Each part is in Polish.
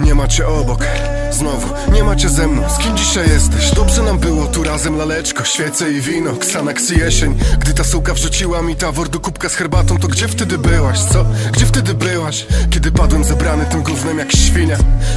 Nie macie obok. Znowu, nie macie ze mną, z kim dzisiaj jesteś? Dobrze nam było tu razem laleczko, świece i wino Xanax i jesień, gdy ta suka wrzuciła mi tawor do kubka z herbatą To gdzie wtedy byłaś, co? Gdzie wtedy byłaś? Kiedy padłem zebrany tym gównem jak świnia.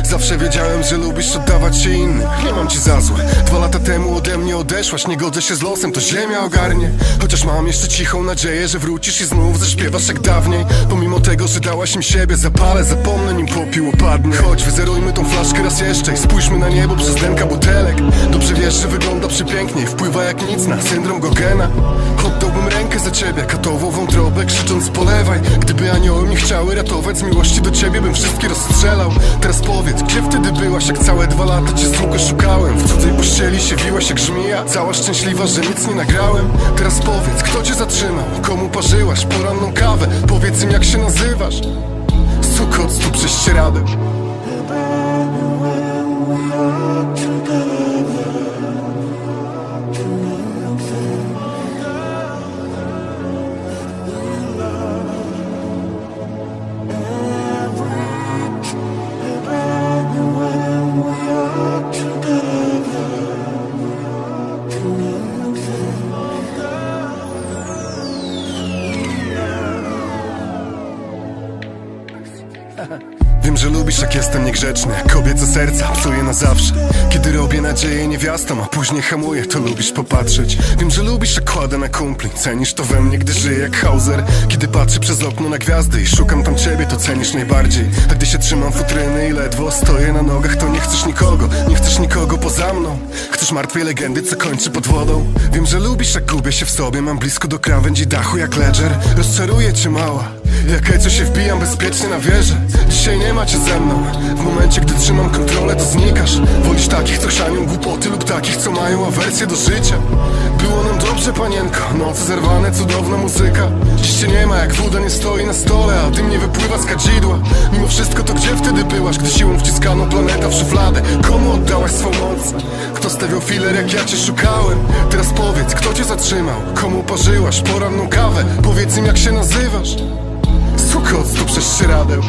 Zawsze wiedziałem, że lubisz oddawać się innym. Nie mam ci za złe. Dwa lata temu ode mnie odeszłaś. Nie godzę się z losem, to ziemia ogarnie. Chociaż mam jeszcze cichą nadzieję, że wrócisz i znów zaśpiewasz jak dawniej. Pomimo tego, że dałaś im siebie Zapalę, zapomnę nim popiół opadnie. Chodź, wyzerujmy tą flaszkę raz jeszcze Spójrzmy na niebo przez denka butelek. Dobrze wiesz, że wygląda przepięknie Wpływa jak nic na syndrom Gogena. Oddałbym rękę za ciebie, katową wątrobę Krzycząc polewaj. Gdyby anioły mnie chciały ratować Z miłości do ciebie bym wszystkie rozstrzelał. Teraz powiedz, gdzie wtedy byłaś Jak całe dwa lata cię długo szukałem? W cudzej pościeli się wiłaś jak żmija Cała szczęśliwa, że nic nie nagrałem. Teraz powiedz, kto cię zatrzymał? Komu parzyłaś poranną kawę? Powiedz im jak się nazywasz. Suko od stóp prześcieradeł Ha ha ha. Wiem, że lubisz jak jestem niegrzeczny. Kobiece serca psuję na zawsze. Kiedy robię nadzieję niewiastom, a później hamuję To lubisz popatrzeć. Wiem, że lubisz jak kładę na kumpli. Cenisz to we mnie, gdy żyję jak Hauser. Kiedy patrzę przez okno na gwiazdy I szukam tam ciebie, to cenisz najbardziej. A gdy się trzymam futryny i ledwo stoję na nogach To nie chcesz nikogo, nie chcesz nikogo poza mną. Chcesz martwej legendy, co kończy pod wodą. Wiem, że lubisz jak gubię się w sobie. Mam blisko do krawędzi dachu jak ledger. Rozczaruję cię mała. Jak co się wbijam bezpiecznie na wieżę. Dzisiaj nie macie ze mną W momencie, gdy trzymam kontrolę, to znikasz Wolisz takich, co chrzanią głupoty Lub takich, co mają awersję do życia Było nam dobrze, panienko Noce zerwane, cudowna muzyka Dziś cię nie ma, jak woda nie stoi na stole A dym nie wypływa z kadzidła Mimo wszystko, to gdzie wtedy byłaś Gdy siłą wciskano planeta w szufladę Komu oddałaś swą moc? Kto stawiał filer, jak ja cię szukałem? Teraz powiedz, kto cię zatrzymał? Komu parzyłaś poranną kawę? Powiedz im, jak się nazywasz? Suko od stóp prześcieradeł